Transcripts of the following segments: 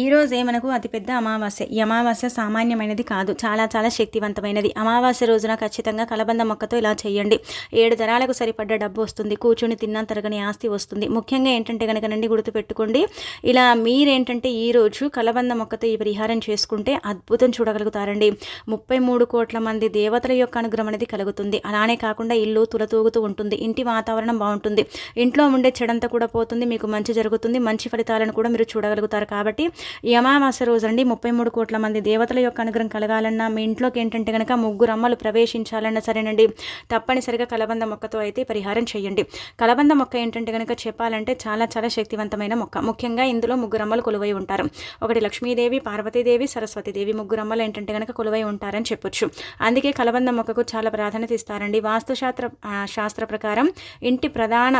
ఈ రోజే మనకు అతిపెద్ద అమావాస్య. ఈ అమావాస్య సామాన్యమైనది కాదు. చాలా చాలా శక్తివంతమైనది. అమావాస్య రోజున ఖచ్చితంగా కలబంద మొక్కతో ఇలా చేయండి. ఏడు తరాలకు సరిపడ్డ డబ్బు వస్తుంది. కూర్చుని తిన్నా తరగని ఆస్తి వస్తుంది. ముఖ్యంగా ఏంటంటే కనుక నండి గుర్తుపెట్టుకోండి. ఇలా మీరేంటంటే ఈ రోజు కలబంద మొక్కతో ఈ పరిహారం చేసుకుంటే అద్భుతం చూడగలుగుతారండి. ముప్పై మూడు కోట్ల మంది దేవతల యొక్క అనుగ్రహం అనేది కలుగుతుంది. అలానే కాకుండా ఇల్లు తులతూగుతూ ఉంటుంది. ఇంటి వాతావరణం బాగుంటుంది. ఇంట్లో ఉండే చెడంతా కూడా పోతుంది. మీకు మంచి జరుగుతుంది. మంచి ఫలితాలను కూడా మీరు చూడగలుగుతారు. కాబట్టి ఈ అమావాస్య రోజు అండి ముప్పై మూడు కోట్ల మంది దేవతల యొక్క అనుగ్రహం కలగాలన్నా మీ ఇంట్లోకి ఏంటంటే కనుక ముగ్గురు అమ్మలు ప్రవేశించాలన్నా సరేనండి. తప్పనిసరిగా కలబంద మొక్కతో అయితే పరిహారం చేయండి. కలబంద మొక్క ఏంటంటే కనుక చెప్పాలంటే చాలా చాలా శక్తివంతమైన మొక్క. ముఖ్యంగా ఇందులో ముగ్గురు అమ్మలు కొలువై ఉంటారు. ఒకటి లక్ష్మీదేవి పార్వతీదేవి సరస్వతీదేవి ముగ్గురు అమ్మలు ఏంటంటే కనుక కొలువై ఉంటారని చెప్పొచ్చు. అందుకే కలబంద మొక్కకు చాలా ప్రాధాన్యత ఇస్తారండి. వాస్తుశాస్త్ర శాస్త్ర ప్రకారం ఇంటి ప్రధాన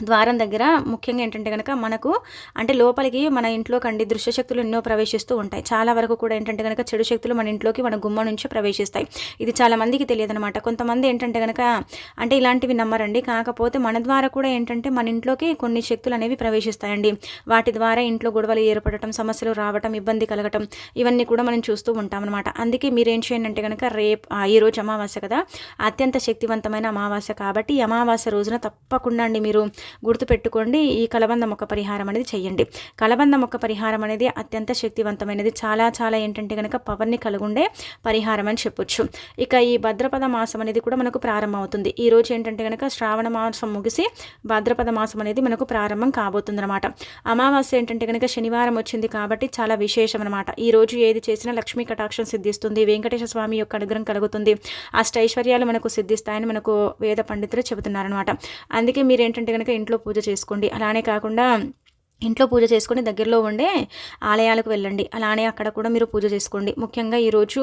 ద్వారం దగ్గర ముఖ్యంగా ఏంటంటే కనుక మనకు అంటే లోపలికి మన ఇంట్లో కండి దృశ్య శక్తులు ఎన్నో ప్రవేశిస్తూ ఉంటాయి. చాలా వరకు కూడా ఏంటంటే కనుక చెడు శక్తులు మన ఇంట్లోకి మన గుమ్మ నుంచి ప్రవేశిస్తాయి. ఇది చాలా మందికి తెలియదు అనమాట కొంతమంది ఏంటంటే కనుక అంటే ఇలాంటివి నమ్మరండి. కాకపోతే మన ద్వారా కూడా ఏంటంటే మన ఇంట్లోకి కొన్ని శక్తులు అనేవి ప్రవేశిస్తాయండి. వాటి ద్వారా ఇంట్లో గొడవలు ఏర్పడటం సమస్యలు రావటం ఇబ్బంది కలగటం ఇవన్నీ కూడా మనం చూస్తూ ఉంటాం అనమాట అందుకే మీరేం చేయండి అంటే కనుక రేపు ఈరోజు అమావాస్య కదా. అత్యంత శక్తివంతమైన అమావాస్య కాబట్టి ఈ అమావాస్య రోజున తప్పకుండా అండి మీరు గుర్తుపెట్టుకోండి ఈ కలబంద మొక్క పరిహారం అనేది చేయండి కలబంద మొక్క పరిహారం అనేది అత్యంత శక్తివంతమైనది. చాలా చాలా ఏంటంటే కనుక పవర్ని కలుగుండే పరిహారం అని చెప్పొచ్చు. ఇక ఈ భద్రపద మాసం అనేది కూడా మనకు ప్రారంభం అవుతుంది ఈ రోజు ఏంటంటే కనుక శ్రావణ మాసం ముగిసి భద్రపద మాసం అనేది మనకు ప్రారంభం కాబోతుంది అనమాట అమావాస్య ఏంటంటే కనుక శనివారం వచ్చింది కాబట్టి చాలా విశేషం అనమాట ఈ రోజు ఏది చేసినా లక్ష్మీ కటాక్షం సిద్ధిస్తుంది వెంకటేశ్వర స్వామి యొక్క అనుగ్రహం కలుగుతుంది. అష్టైశ్వర్యాలు మనకు సిద్ధిస్తాయని మనకు వేద పండితులు చెబుతున్నారనమాట అందుకే మీరు ఏంటంటే కనుక ఇంట్లో పూజ చేసుకోండి. అలానే కాకుండా ఇంట్లో పూజ చేసుకొని దగ్గరలో ఉండే ఆలయాలకు వెళ్ళండి. అలానే అక్కడ కూడా మీరు పూజ చేసుకోండి. ముఖ్యంగా ఈరోజు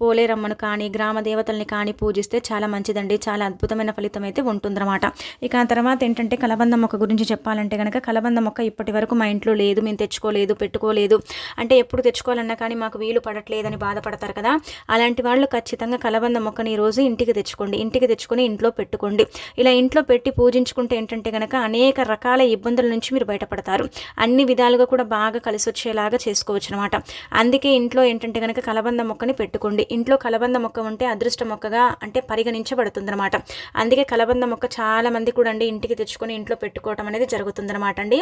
పోలేరమ్మను కానీ గ్రామ దేవతల్ని కానీ పూజిస్తే చాలా మంచిదండి. చాలా అద్భుతమైన ఫలితం అయితే ఉంటుందన్నమాట. ఇక తర్వాత ఏంటంటే కలబంద మొక్క గురించి చెప్పాలంటే కనుక కలబంద మొక్క ఇప్పటి వరకు మా ఇంట్లో లేదు. మేము తెచ్చుకోలేదు పెట్టుకోలేదు. అంటే ఎప్పుడు తెచ్చుకోవాలన్నా కానీ మాకు వీలు పడట్లేదని బాధపడతారు కదా. అలాంటి వాళ్ళు ఖచ్చితంగా కలబంద మొక్కని ఈరోజు ఇంటికి తెచ్చుకోండి. ఇంటికి తెచ్చుకొని ఇంట్లో పెట్టుకోండి. ఇలా ఇంట్లో పెట్టి పూజించుకుంటే ఏంటంటే కనుక అనేక రకాల ఇబ్బందుల నుంచి మీరు బయటపడతారు. అన్ని విధాలుగా కూడా బాగా కలిసి వచ్చేలాగా చేసుకోవచ్చు అనమాట అందుకే ఇంట్లో ఏంటంటే కనుక కలబంద మొక్కని పెట్టుకోండి. ఇంట్లో కలబంద మొక్క ఉంటే అదృష్ట మొక్కగా అంటే పరిగణించబడుతుంది అనమాట అందుకే కలబంద మొక్క చాలా మంది కూడా అండి ఇంటికి తెచ్చుకొని ఇంట్లో పెట్టుకోవటం అనేది జరుగుతుంది అనమాట అండి.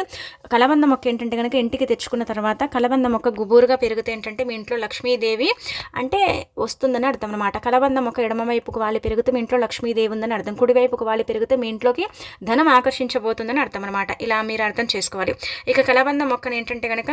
కలబంద మొక్క ఏంటంటే కనుక ఇంటికి తెచ్చుకున్న తర్వాత కలబంద మొక్క గుబూరుగా పెరిగితే ఏంటంటే మీ ఇంట్లో లక్ష్మీదేవి అంటే వస్తుందని అర్థం అనమాట కలబంద మొక్క ఎడమ వైపుకు వాళ్ళు పెరిగితే మీ ఇంట్లో లక్ష్మీదేవి ఉందని అర్థం. కుడివైపుకు వాళ్ళు పెరిగితే మీ ఇంట్లోకి ధనం ఆకర్షించబోతుందని అర్థం అనమాట ఇలా మీరు అర్థం చేసుకోవాలి. ఇక కలబంద మొక్కను ఏంటంటే కనుక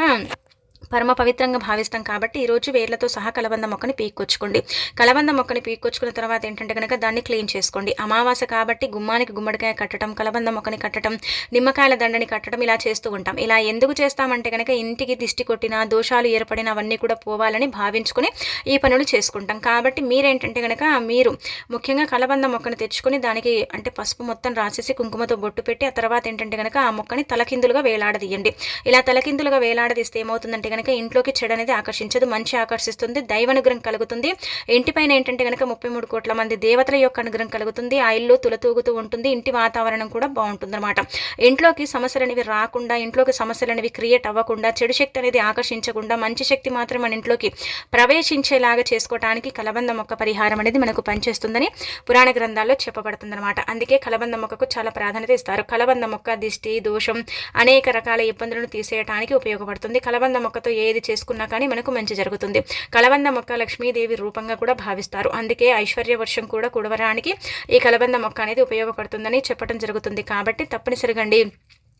పరమ పవిత్రంగా భావిస్తాం కాబట్టి ఈరోజు వేర్లతో సహా కలబంద మొక్కని పీక్కొచ్చుకోండి. కలబంద మొక్కని పీక్కొచ్చుకున్న తర్వాత ఏంటంటే కనుక దాన్ని క్లీన్ చేసుకోండి. అమావాస కాబట్టి గుమ్మానికి గుమ్మడికాయ కట్టడం కలబంద మొక్కని కట్టడం నిమ్మకాయల దండని కట్టడం ఇలా చేస్తూ ఉంటాం. ఇలా ఎందుకు చేస్తామంటే కనుక ఇంటికి దిష్టి కొట్టిన దోషాలు ఏర్పడిన అవన్నీ కూడా పోవాలని భావించుకుని ఈ పనులు చేసుకుంటాం. కాబట్టి మీరేంటంటే కనుక మీరు ముఖ్యంగా కలబంద మొక్కని తెచ్చుకొని దానికి అంటే పసుపు మొత్తం రాసేసి కుంకుమతో బొట్టు పెట్టి ఆ తర్వాత ఏంటంటే కనుక ఆ మొక్కని తలకిందులుగా వేలాడదీయండి. ఇలా తలకిందులుగా వేలాడదీస్తే ఏమవుతుందంటే కనుక ఇంట్లోకి చెడు అనేది ఆకర్షించదు మంచి ఆకర్షిస్తుంది దైవానుగ్రహం కలుగుతుంది. ఇంటిపైన ఏంటంటే కనుక ముప్పై మూడు కోట్ల మంది దేవతల యొక్క అనుగ్రహం కలుగుతుంది. ఆ ఇల్లు తులతూగుతూ ఉంటుంది. ఇంటి వాతావరణం కూడా బాగుంటుంది అనమాట ఇంట్లోకి సమస్యలు అనేవి రాకుండా ఇంట్లోకి సమస్యలు అనేవి క్రియేట్ అవ్వకుండా చెడు శక్తి అనేది ఆకర్షించకుండా మంచి శక్తి మాత్రం మన ఇంట్లోకి ప్రవేశించేలాగా చేసుకోవడానికి కలబంద మొక్క పరిహారం అనేది మనకు పనిచేస్తుందని పురాణ గ్రంథాల్లో చెప్పబడుతుందన్నమాట. అందుకే కలబంద మొక్కకు చాలా ప్రాధాన్యత ఇస్తారు. కలబంద మొక్క దిష్టి దోషం అనేక రకాల ఇబ్బందులను తీసేయడానికి ఉపయోగపడుతుంది. కలబంద మొక్కతో ఏది చేసుకున్నా కానీ మనకు మంచి జరుగుతుంది. కలబంద మొక్క లక్ష్మీదేవి రూపంగా కూడా భావిస్తారు. అందుకే ఐశ్వర్య వర్షం కూడా కుడవరానికి ఈ కలబంద మొక్క అనేది ఉపయోగపడుతుందని చెప్పడం జరుగుతుంది. కాబట్టి తప్పనిసరిగా అండి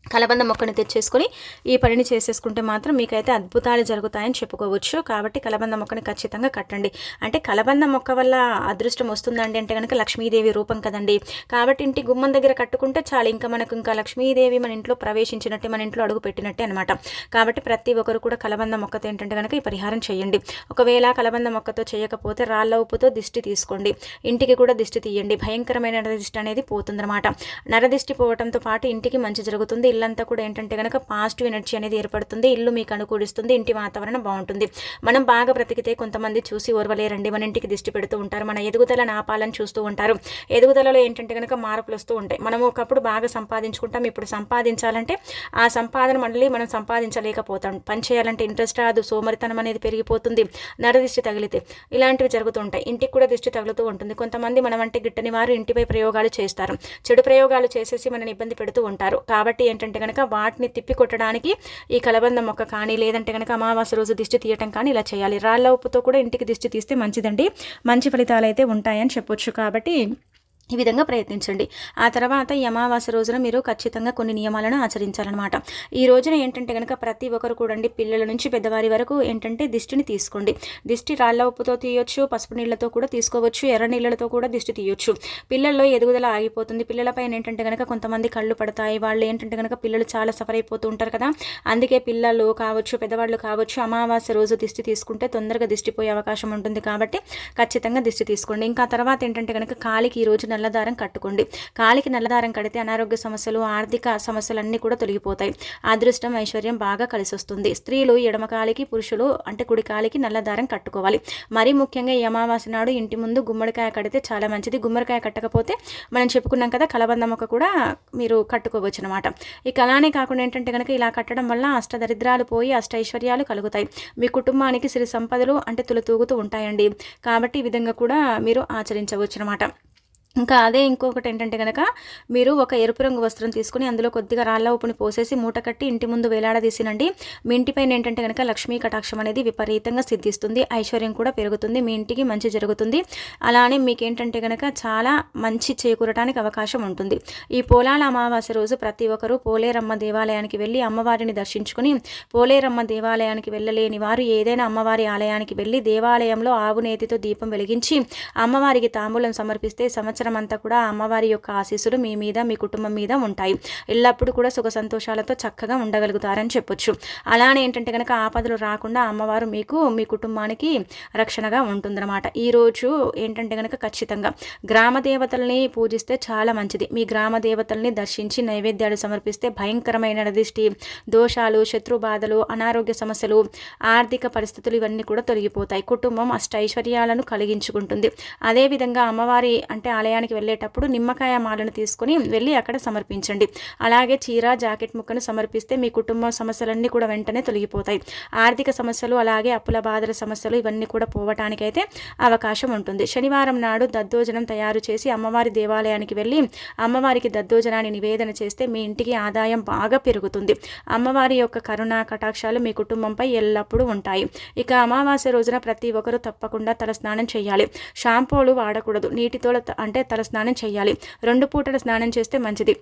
కలబంద మొక్కని తెచ్చేసుకొని ఈ పనిని చేసేసుకుంటే మాత్రం మీకైతే అద్భుతాలు జరుగుతాయని చెప్పుకోవచ్చు. కాబట్టి కలబంద మొక్కని ఖచ్చితంగా కట్టండి. అంటే కలబంద మొక్క వల్ల అదృష్టం వస్తుందండి అంటే కనుక లక్ష్మీదేవి రూపం కదండి. కాబట్టి ఇంటి గుమ్మం దగ్గర కట్టుకుంటే చాలు ఇంకా మనకు ఇంకా లక్ష్మీదేవి మన ఇంట్లో ప్రవేశించినట్టే మన ఇంట్లో అడుగు పెట్టినట్టే అనమాట కాబట్టి ప్రతి ఒక్కరు కూడా కలబంద మొక్కతో ఏంటంటే కనుక ఈ పరిహారం చేయండి. ఒకవేళ కలబంద మొక్కతో చేయకపోతే రాళ్ళ ఉప్పుతో దిష్టి తీసుకోండి. ఇంటికి కూడా దిష్టి తీయండి. భయంకరమైన నరదిష్టి అనేది పోతుందన్నమాట. నరదిష్టి పోవడంతో పాటు ఇంటికి మంచి జరుగుతుంది. ఇల్లంతా కూడా ఏంటంటే కనుక పాజిటివ్ ఎనర్జీ అనేది ఏర్పడుతుంది. ఇల్లు మీకు అనుకూలిస్తుంది. ఇంటి వాతావరణం బాగుంటుంది. మనం బాగా బ్రతికితే కొంతమంది చూసి ఓర్వలేరండి. మన ఇంటికి దిష్టి పెడుతూ ఉంటారు. మన ఎదుగుదల ఆపాలని చూస్తూ ఉంటారు. ఎదుగుదలలో ఏంటంటే కనుక మార్పులు వస్తూ ఉంటాయి. మనం ఒకప్పుడు బాగా సంపాదించుకుంటాం. ఇప్పుడు సంపాదించాలంటే ఆ సంపాదన మళ్ళీ మనం సంపాదించలేకపోతాం. పని చేయాలంటే ఇంట్రెస్ట్ రాదు. సోమరితనం అనేది పెరిగిపోతుంది. నరదిష్టి తగిలితే ఇలాంటివి జరుగుతూ ఉంటాయి. ఇంటికి కూడా దిష్టి తగులుతూ ఉంటుంది. కొంతమంది మనం అంటే గిట్టని వారు ఇంటిపై ప్రయోగాలు చేస్తారు. చెడు ప్రయోగాలు చేసేసి మనని ఇబ్బంది పెడుతూ ఉంటారు. కాబట్టి ఏంటంటే కనుక వాటిని తిప్పి కొట్టడానికి ఈ కలబంద మొక్క కానీ లేదంటే కనుక అమావాస్య రోజు దిష్టి తీయటం కానీ ఇలా చేయాలి. రాళ్ళ ఉప్పుతో కూడా ఇంటికి దిష్టి తీస్తే మంచిదండి. మంచి ఫలితాలు అయితే ఉంటాయని చెప్పొచ్చు కాబట్టి ఈ విధంగా ప్రయత్నించండి. ఆ తర్వాత ఈ అమావాస్య రోజున మీరు ఖచ్చితంగా కొన్ని నియమాలను ఆచరించాలన్నమాట. ఈ రోజున ఏంటంటే కనుక ప్రతి ఒక్కరు కూడండి పిల్లల నుంచి పెద్దవారి వరకు ఏంటంటే దిష్టిని తీసుకోండి. దిష్టి రాళ్ళ ఉప్పుతో తీయొచ్చు పసుపు నీళ్ళతో కూడా తీసుకోవచ్చు ఎర్ర నీళ్ళతో కూడా దిష్టి తీయొచ్చు. పిల్లల్లో ఎదుగుదల ఆగిపోతుంది. పిల్లలపైన ఏంటంటే కనుక కొంతమంది కళ్ళు పడతాయి. వాళ్ళు ఏంటంటే కనుక పిల్లలు చాలా సఫర్ అయిపోతూ ఉంటారు కదా. అందుకే పిల్లలు కావచ్చు పెద్దవాళ్ళు కావచ్చు అమావాస్య రోజు దిష్టి తీసుకుంటే తొందరగా దిష్టిపోయే అవకాశం ఉంటుంది కాబట్టి ఖచ్చితంగా దిష్టి తీసుకోండి. ఇంకా తర్వాత ఏంటంటే కనుక కాలికి ఈ రోజు నల్లదారం కట్టుకోండి. కాలికి నల్లదారం కడితే అనారోగ్య సమస్యలు ఆర్థిక సమస్యలు అన్నీ కూడా తొలగిపోతాయి. అదృష్టం ఐశ్వర్యం బాగా కలిసి వస్తుంది స్త్రీలు ఎడమ కాలికి పురుషులు అంటే కుడి కాలికి నల్లదారం కట్టుకోవాలి. మరీ ముఖ్యంగా ఈ అమావాస్య నాడు ఇంటి ముందు గుమ్మడికాయ కడితే చాలా మంచిది. గుమ్మడికాయ కట్టకపోతే మనం చెప్పుకున్నాం కదా కలబంద మొక్క కూడా మీరు కట్టుకోవచ్చు అనమాట ఇక అలానే కాకుండా ఏంటంటే కనుక ఇలా కట్టడం వల్ల అష్టదరిద్రాలు పోయి అష్ట ఐశ్వర్యాలు కలుగుతాయి. మీ కుటుంబానికి సిరి సంపదలు అంటే తులతూగుతూ ఉంటాయండి. కాబట్టి ఈ విధంగా కూడా మీరు ఆచరించవచ్చు అనమాట ఇంకా అదే ఇంకొకటి ఏంటంటే కనుక మీరు ఒక ఎరుపు రంగు వస్త్రం తీసుకుని అందులో కొద్దిగా రాళ్ళ ఉప్పుని పోసేసి మూట కట్టి ఇంటి ముందు వేలాడదీసినండి. మీ ఇంటిపైన ఏంటంటే కనుక లక్ష్మీ కటాక్షం అనేది విపరీతంగా సిద్ధిస్తుంది. ఐశ్వర్యం కూడా పెరుగుతుంది. మీ ఇంటికి మంచి జరుగుతుంది. అలానే మీకు ఏంటంటే కనుక చాలా మంచి చేకూరటానికి అవకాశం ఉంటుంది. ఈ పోలాల అమావాస్య రోజు ప్రతి ఒక్కరూ పోలేరమ్మ దేవాలయానికి వెళ్ళి అమ్మవారిని దర్శించుకుని పోలేరమ్మ దేవాలయానికి వెళ్ళలేని వారు ఏదైనా అమ్మవారి ఆలయానికి వెళ్ళి దేవాలయంలో ఆవు నేతితో దీపం వెలిగించి అమ్మవారికి తాంబూలం సమర్పిస్తే సంవత్సరం సంవత్సరం అంతా కూడా అమ్మవారి యొక్క ఆశీస్సులు మీ మీద మీ కుటుంబం మీద ఉంటాయి. ఎల్లప్పుడూ కూడా సుఖ సంతోషాలతో చక్కగా ఉండగలుగుతారని చెప్పొచ్చు. అలానే ఏంటంటే కనుక ఆపదలు రాకుండా అమ్మవారు మీకు మీ కుటుంబానికి రక్షణగా ఉంటుందన్నమాట. ఈరోజు ఏంటంటే కనుక ఖచ్చితంగా గ్రామ దేవతల్ని పూజిస్తే చాలా మంచిది. మీ గ్రామ దేవతల్ని దర్శించి నైవేద్యాలు సమర్పిస్తే భయంకరమైన దృష్టి దోషాలు శత్రు బాధలు అనారోగ్య సమస్యలు ఆర్థిక పరిస్థితులు ఇవన్నీ కూడా తొలగిపోతాయి. కుటుంబం అష్టైశ్వర్యాలను కలిగించుకుంటుంది. అదేవిధంగా అమ్మవారి అంటే ఆలయ ఆలయానికి వెళ్ళేటప్పుడు నిమ్మకాయ మాలను తీసుకుని వెళ్ళి అక్కడ సమర్పించండి. అలాగే చీర జాకెట్ ముక్కను సమర్పిస్తే మీ కుటుంబ సమస్యలన్నీ కూడా వెంటనే తొలగిపోతాయి. ఆర్థిక సమస్యలు అలాగే అప్పుల బాధల సమస్యలు ఇవన్నీ కూడా పోవటానికైతే అవకాశం ఉంటుంది. శనివారం నాడు దద్దోజనం తయారు చేసి అమ్మవారి దేవాలయానికి వెళ్ళి అమ్మవారికి దద్దోజనాన్ని నివేదన చేస్తే మీ ఇంటికి ఆదాయం బాగా పెరుగుతుంది. అమ్మవారి యొక్క కరుణ కటాక్షాలు మీ కుటుంబంపై ఎల్లప్పుడూ ఉంటాయి. ఇక అమావాస్య రోజున ప్రతి ఒక్కరూ తప్పకుండా తల స్నానం చేయాలి. షాంపూలు వాడకూడదు. నీటితో అంటే అంటే తల స్నానం చేయాలి. రెండు పూటల స్నానం చేస్తే మంచిది.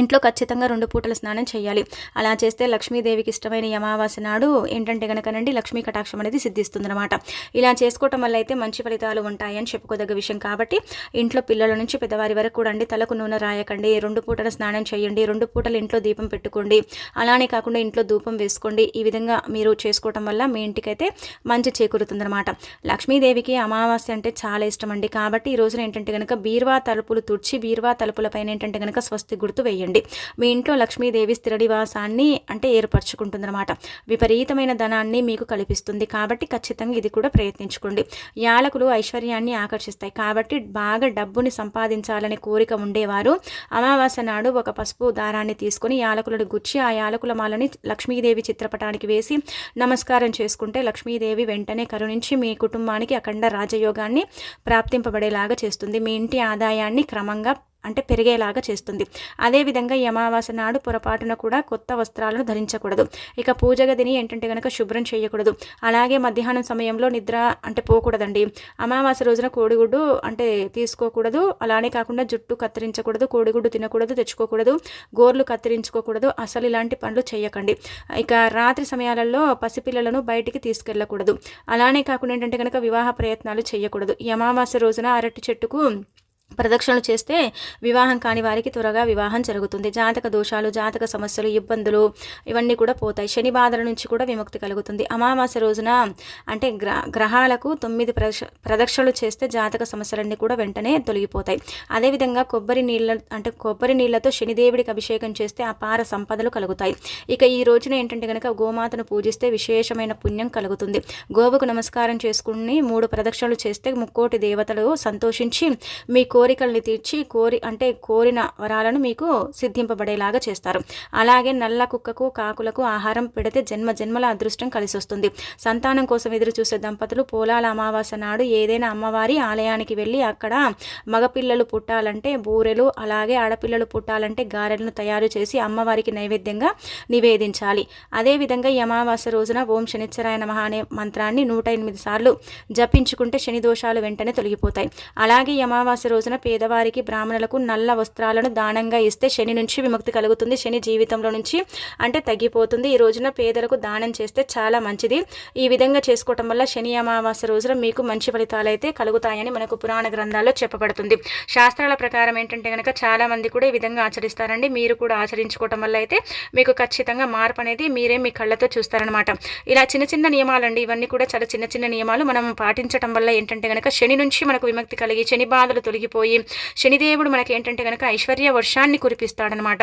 ఇంట్లో ఖచ్చితంగా రెండు పూటల స్నానం చేయాలి. అలా చేస్తే లక్ష్మీదేవికి ఇష్టమైన అమావాస్య నాడు ఏంటంటే కనుకనండి లక్ష్మీ కటాక్షం అనేది సిద్ధిస్తుందన్నమాట. ఇలా చేసుకోవటం వల్ల అయితే మంచి ఫలితాలు ఉంటాయని చెప్పుకోదగ్గ విషయం కాబట్టి ఇంట్లో పిల్లల నుంచి పెద్దవారి వరకు కూడా అండి తలకు నూనె రాయకండి రెండు పూటల స్నానం చేయండి రెండు పూటలు ఇంట్లో దీపం పెట్టుకోండి. అలానే కాకుండా ఇంట్లో ధూపం వేసుకోండి. ఈ విధంగా మీరు చేసుకోవటం వల్ల మీ ఇంటికైతే మంచి చేకూరుతుందన్నమాట. లక్ష్మీదేవికి అమావాస్య అంటే చాలా ఇష్టం అండి. కాబట్టి ఈ రోజున ఏంటంటే కనుక బీర్వా తలుపులు తుడిచి బీర్వా తలుపుల పైన ఏంటంటే కనుక స్వస్తి గుర్తు వేయండి. చేయండి. మీ ఇంట్లో లక్ష్మీదేవి స్థిర నివాసాన్ని అంటే ఏర్పరచుకుంటుందన్నమాట. విపరీతమైన ధనాన్ని మీకు కల్పిస్తుంది. కాబట్టి ఖచ్చితంగా ఇది కూడా ప్రయత్నించుకోండి. యాలకులు ఐశ్వర్యాన్ని ఆకర్షిస్తాయి. కాబట్టి బాగా డబ్బుని సంపాదించాలనే కోరిక ఉండేవారు. అమావాస్య నాడు ఒక పసుపు దారాన్ని తీసుకొని యాలకులను గుచ్చి ఆ యాలకుల మాలని లక్ష్మీదేవి చిత్రపటానికి వేసి నమస్కారం చేసుకుంటే లక్ష్మీదేవి వెంటనే కరుణించి మీ కుటుంబానికి అఖండ రాజయోగాన్ని ప్రాప్తింపబడేలాగా చేస్తుంది. మీ ఇంటి ఆదాయాన్ని క్రమంగా అంటే పెరిగేలాగా చేస్తుంది. అదేవిధంగా ఈ అమావాస్య నాడు పొరపాటున కూడా కొత్త వస్త్రాలను ధరించకూడదు. ఇక పూజ గదిని ఏంటంటే కనుక శుభ్రం చేయకూడదు. అలాగే మధ్యాహ్నం సమయంలో నిద్ర అంటే పోకూడదండి. అమావాస్య రోజున కోడిగుడ్డు అంటే తీసుకోకూడదు. అలానే కాకుండా జుట్టు కత్తిరించకూడదు కోడిగుడ్డు తినకూడదు తెచ్చుకోకూడదు గోర్లు కత్తిరించుకోకూడదు. అసలు ఇలాంటి పనులు చేయకండి ఇక రాత్రి సమయాలలో పసిపిల్లలను బయటికి తీసుకెళ్ళకూడదు. అలానే కాకుండా ఏంటంటే కనుక వివాహ ప్రయత్నాలు చేయకూడదు ఈ అమావాస్య రోజున అరటి చెట్టుకు ప్రదక్షిణలు చేస్తే వివాహం కాని వారికి త్వరగా వివాహం జరుగుతుంది. జాతక దోషాలు జాతక సమస్యలు ఇబ్బందులు ఇవన్నీ కూడా పోతాయి. శని బాధల నుంచి కూడా విముక్తి కలుగుతుంది. అమావాస్య రోజున అంటే గ్ర గ్రహాలకు తొమ్మిది ప్రదక్షిణలు చేస్తే జాతక సమస్యలన్నీ కూడా వెంటనే తొలగిపోతాయి. అదేవిధంగా కొబ్బరి నీళ్ళ అంటే కొబ్బరి నీళ్ళతో శనిదేవుడికి అభిషేకం చేస్తే అపార సంపదలు కలుగుతాయి. ఇక ఈ రోజున ఏంటంటే కనుక గోమాతను పూజిస్తే విశేషమైన పుణ్యం కలుగుతుంది. గోవుకు నమస్కారం చేసుకుని మూడు ప్రదక్షిణలు చేస్తే ముక్కోటి దేవతలు సంతోషించి మీకు కోరికల్ని తీర్చి కోరి అంటే కోరిన వరాలను మీకు సిద్ధింపబడేలాగా చేస్తారు. అలాగే నల్ల కుక్కకు కాకులకు ఆహారం పెడితే జన్మ జన్మల అదృష్టం కలిసి వస్తుంది సంతానం కోసం ఎదురు చూసే దంపతులు పోలాల అమావాస్య నాడు ఏదైనా అమ్మవారి ఆలయానికి వెళ్ళి అక్కడ మగపిల్లలు పుట్టాలంటే బూరెలు అలాగే ఆడపిల్లలు పుట్టాలంటే గారెలను తయారు చేసి అమ్మవారికి నైవేద్యంగా నివేదించాలి. అదేవిధంగా ఈ అమావాస్య రోజున ఓం శనిచ్చరాయ మహా అనే మంత్రాన్ని నూట ఎనిమిది సార్లు జపించుకుంటే శని దోషాలు వెంటనే తొలగిపోతాయి. అలాగే ఈ అమావాస్య రోజున పేదవారికి బ్రాహ్మణులకు నల్ల వస్త్రాలను దానంగా ఇస్తే శని నుంచి విముక్తి కలుగుతుంది. శని జీవితంలో నుంచి అంటే తగ్గిపోతుంది. ఈ రోజున పేదలకు దానం చేస్తే చాలా మంచిది. ఈ విధంగా చేసుకోవటం వల్ల శని అమావాస్య రోజున మీకు మంచి ఫలితాలు అయితే కలుగుతాయని మనకు పురాణ గ్రంథాల్లో చెప్పబడుతుంది. శాస్త్రాల ప్రకారం ఏంటంటే కనుక చాలామంది కూడా ఈ విధంగా ఆచరిస్తారండి. మీరు కూడా ఆచరించుకోవటం వల్ల అయితే మీకు ఖచ్చితంగా మార్పు అనేది మీరే మీ కళ్ళతో చూస్తారనమాట ఇలా చిన్న చిన్న నియమాలండి. ఇవన్నీ కూడా చాలా చిన్న చిన్న నియమాలు మనం పాటించడం వల్ల ఏంటంటే కనుక శని నుంచి మనకు విముక్తి కలిగి శని బాధలు తొలగిపోయి శనిదేవుడు మనకి ఏంటంటే కనుక ఐశ్వర్య వర్షాన్ని కురిపిస్తాడనమాట.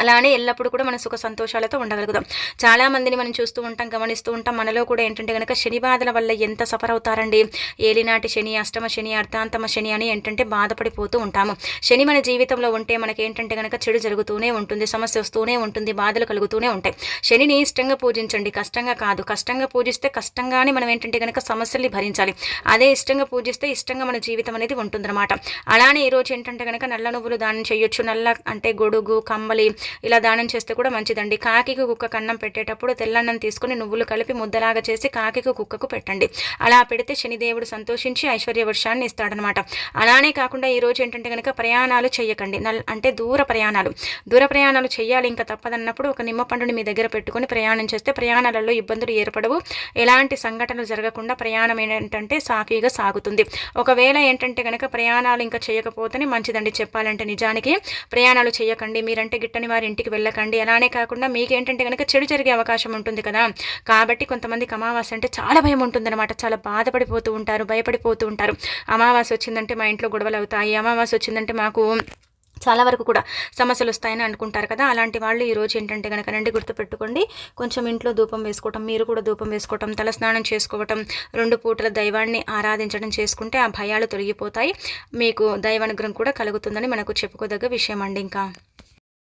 అలానే ఎల్లప్పుడూ కూడా మన సుఖ సంతోషాలతో ఉండగలుగుతాం. చాలామందిని మనం చూస్తూ ఉంటాం గమనిస్తూ ఉంటాం. మనలో కూడా ఏంటంటే కనుక శని బాధల వల్ల ఎంత సఫర్ అవుతారండి? ఏలినాటి శని అష్టమ శని అర్ధాంతమ శని అని ఏంటంటే బాధపడిపోతూ ఉంటాము. శని మన జీవితంలో ఉంటే మనకి ఏంటంటే కనుక చెడు జరుగుతూనే ఉంటుంది సమస్య వస్తూనే ఉంటుంది బాధలు కలుగుతూనే ఉంటాయి. శనిని ఇష్టంగా పూజించండి. కష్టంగా కాదు. కష్టంగా పూజిస్తే కష్టంగానే మనం ఏంటంటే కనుక సమస్యల్ని భరించాలి. అదే ఇష్టంగా పూజిస్తే ఇష్టంగా మన జీవితం అనేది ఉంటుందన్నమాట. అలానే ఈరోజు ఏంటంటే కనుక నల్ల నువ్వులు దానం చేయొచ్చు. నల్ల అంటే గొడుగు కమ్మలి ఇలా దానం చేస్తే కూడా మంచిదండి. కాకికి కుక్క కన్నం పెట్టేటప్పుడు తెల్లన్నం తీసుకుని నువ్వులు కలిపి ముద్దలాగా చేసి కాకికి కుక్కకు పెట్టండి. అలా పెడితే శనిదేవుడు సంతోషించి ఐశ్వర్య వర్షాన్ని ఇస్తాడనమాట. అలానే కాకుండా ఈ రోజు ఏంటంటే కనుక ప్రయాణాలు చేయకండి. నల్ అంటే దూర ప్రయాణాలు. దూర ప్రయాణాలు చేయాలి ఇంకా తప్పదన్నప్పుడు ఒక నిమ్మ పండుని మీ దగ్గర పెట్టుకుని ప్రయాణం చేస్తే ప్రయాణాలలో ఇబ్బందులు ఏర్పడవు. ఎలాంటి సంఘటనలు జరగకుండా ప్రయాణం ఏంటంటే సాఫీగా సాగుతుంది. ఒకవేళ ఏంటంటే కనుక ప్రయాణాలు ఇంకా చేయకపోతేనే మంచిదండి చెప్పాలంటే నిజానికి. ప్రయాణాలు చేయకండి. మీరంటే గిట్టని వారి ఇంటికి వెళ్ళకండి అలానే కాకుండా మీకేంటంటే కనుక చెడు జరిగే అవకాశం ఉంటుంది కదా. కాబట్టి కొంతమందికి అమావాస్య అంటే చాలా భయం ఉంటుందన్నమాట. చాలా బాధపడిపోతూ ఉంటారు భయపడిపోతూ ఉంటారు. అమావాస్య వచ్చిందంటే మా ఇంట్లో గొడవలు అవుతాయి. అమావాస్య వచ్చిందంటే మాకు చాలా వరకు కూడా సమస్యలు వస్తాయని అనుకుంటారు కదా. అలాంటి వాళ్ళు ఈరోజు ఏంటంటే కనుక రండి గుర్తుపెట్టుకోండి. కొంచెం ఇంట్లో ధూపం వేసుకోవటం మీరు కూడా ధూపం వేసుకోవటం తలస్నానం చేసుకోవటం రెండు పూటల దైవాన్ని ఆరాధించడం చేసుకుంటే ఆ భయాలు తొలగిపోతాయి. మీకు దైవానుగ్రహం కూడా కలుగుతుందని మనకు చెప్పుకోదగ్గ విషయం అండి ఇంకా.